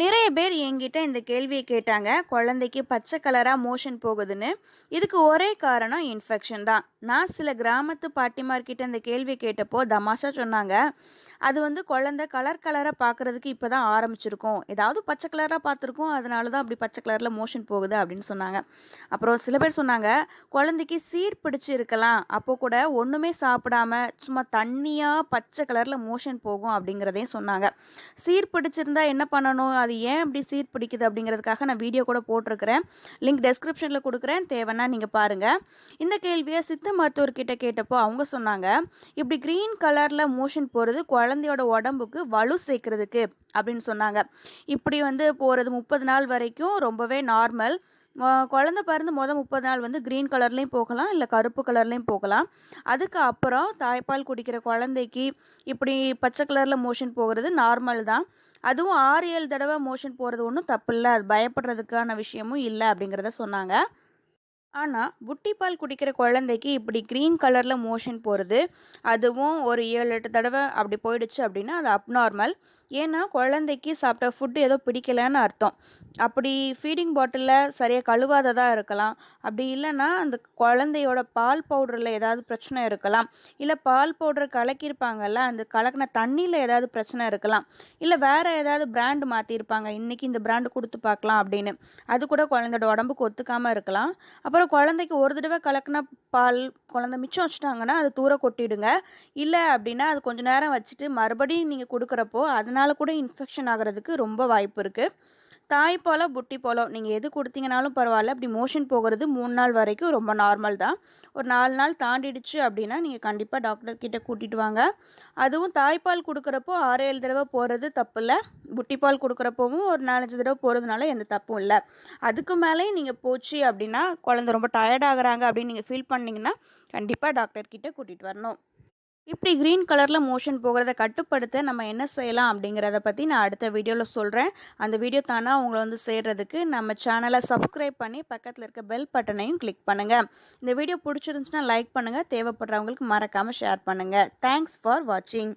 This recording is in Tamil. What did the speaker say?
நிறைய பேர் என்கிட்ட இந்த கேள்வியை கேட்டாங்க. குழந்தைக்கு பச்சை கலராக மோஷன் போகுதுன்னு. இதுக்கு ஒரே காரணம் இன்ஃபெக்ஷன் தான். நான் சில கிராமத்து பாட்டிமார்கிட்ட இந்த கேள்வி கேட்டப்போ தமாஷா சொன்னாங்க. அது வந்து குழந்தை கலர் கலராக பார்க்குறதுக்கு இப்போ தான் ஆரம்பிச்சிருக்கோம். ஏதாவது பச்சை கலராக பார்த்துருக்கோம். அதனால தான் அப்படி பச்சை கலரில் மோஷன் போகுது அப்படின்னு சொன்னாங்க. அப்புறம் சில பேர் சொன்னாங்க குழந்தைக்கு சீர் பிடிச்சி இருக்கலாம். அப்போ கூட ஒன்றுமே சாப்பிடாம சும்மா தண்ணியாக பச்சை கலரில் மோஷன் போகும் அப்படிங்கிறதையும் சொன்னாங்க. சீர் பிடிச்சிருந்தா என்ன பண்ணணும்? அது ஏன் அப்படி சீர் பிடிக்குது அப்படிங்கிறதுக்காக நான் வீடியோ கூட போட்டிருக்கிறேன். லிங்க் டெஸ்கிரிப்ஷனில் கொடுக்குறேன். தேவைன்னா நீங்கள் பாருங்கள் இந்த கேள்வியை சித்த மருத்துவர்கிட்ட கேட்டப்போ அவங்க சொன்னாங்க இப்படி க்ரீன் கலரில் மோஷன் போகிறது குழந்தையோட உடம்புக்கு வலு சேர்க்கறதுக்கு அப்படின்னு சொன்னாங்க. இப்படி வந்து போகிறது முப்பது நாள் வரைக்கும் ரொம்பவே நார்மல் குழந்த பிறந்து மொதல் முப்பது நாள் வந்து க்ரீன் கலர்லேயும் போகலாம் இல்லை கருப்பு கலர்லேயும் போகலாம். அதுக்கு அப்புறம் தாய்ப்பால் குடிக்கிற குழந்தைக்கு இப்படி பச்சை கலரில் மோஷன் போகிறது நார்மல் தான். அதுவும் ஆறு ஏழு தடவை மோஷன் போகிறது ஒன்றும் தப்பு இல்லை அது பயப்படுறதுக்கான விஷயமும் இல்லை அப்படிங்கிறத சொன்னாங்க. ஆனால் புட்டிப்பால் குடிக்கிற குழந்தைக்கு இப்படி க்ரீன் கலரில் மோஷன் போகிறது அதுவும் ஒரு ஏழு எட்டு தடவை அப்படி போயிடுச்சு அப்படின்னா அது அப்நார்மல் ஏன்னா குழந்தைக்கு சாப்பிட்ட ஃபுட்டு ஏதோ பிடிக்கலன்னு அர்த்தம். அப்படி ஃபீடிங் பாட்டிலில் சரியாக கழுவாததாக இருக்கலாம். அப்படி இல்லைன்னா அந்த குழந்தையோட பால் பவுடரில் ஏதாவது பிரச்சனை இருக்கலாம். இல்லை பால் பவுடர் கலக்கியிருப்பாங்கல்ல அந்த கலக்கின தண்ணியில் ஏதாவது பிரச்சனை இருக்கலாம். இல்லை வேறு ஏதாவது பிராண்டு மாற்றிருப்பாங்க இன்றைக்கி இந்த பிராண்டு கொடுத்து பார்க்கலாம் அப்படின்னு. அது கூட குழந்தையோட உடம்புக்கு ஒத்துக்காமல் இருக்கலாம். அப்புறம் குழந்தைக்கு ஒரு தடவை கலக்கின பால் குழந்தை மிச்சம் வச்சுட்டாங்கன்னா அது தூர கொட்டிடுங்க. இல்லை அப்படின்னா அது கொஞ்சம் நேரம் வச்சுட்டு மறுபடியும் நீங்கள் கொடுக்குறப்போ அதனால் அதனால் கூட இன்ஃபெக்ஷன் ஆகிறதுக்கு ரொம்ப வாய்ப்பு இருக்குது தாய்ப்பாலோ புட்டி பாலோ நீங்கள் எது கொடுத்தீங்கனாலும் பரவாயில்ல. அப்படி மோஷன் போகிறது மூணு நாள் வரைக்கும் ரொம்ப நார்மல் தான். ஒரு நாலு நாள் தாண்டிடுச்சு அப்படின்னா நீங்கள் கண்டிப்பாக டாக்டர்கிட்ட கூட்டிட்டு கூட்டிகிட்டு வாங்க. அதுவும் தாய்ப்பால் கொடுக்குறப்போ ஆறு ஏழு தடவை போகிறது தப்பு இல்லை புட்டிப்பால் கொடுக்குறப்போவும் ஒரு நாலஞ்சு தடவை போகிறதுனால எந்த தப்பும் இல்லை. அதுக்கு மேலேயும் நீங்கள் போச்சு அப்படின்னா குழந்தை ரொம்ப டயர்ட் ஆகுறாங்க அப்படின்னு நீங்கள் ஃபீல் பண்ணிங்கன்னா கண்டிப்பாக டாக்டர்கிட்ட கூட்டிகிட்டு வரணும். இப்படி க்ரீன் கலரில் மோஷன் போகிறத கட்டுப்படுத்த நம்ம என்ன செய்யலாம் அப்படிங்கிறத பற்றி நான் அடுத்த வீடியோவில் சொல்கிறேன் அந்த வீடியோ தானே உங்களை வந்து சேர்றதுக்கு நம்ம சேனலை சப்ஸ்கிரைப் பண்ணி பக்கத்தில் இருக்க பெல் பட்டனையும் கிளிக் பண்ணுங்கள் இந்த வீடியோ பிடிச்சிருந்துச்சுன்னா லைக் பண்ணுங்கள் தேவைப்படுறவங்களுக்கு மறக்காமல் ஷேர் பண்ணுங்கள் தேங்க்ஸ் ஃபார் வாட்சிங்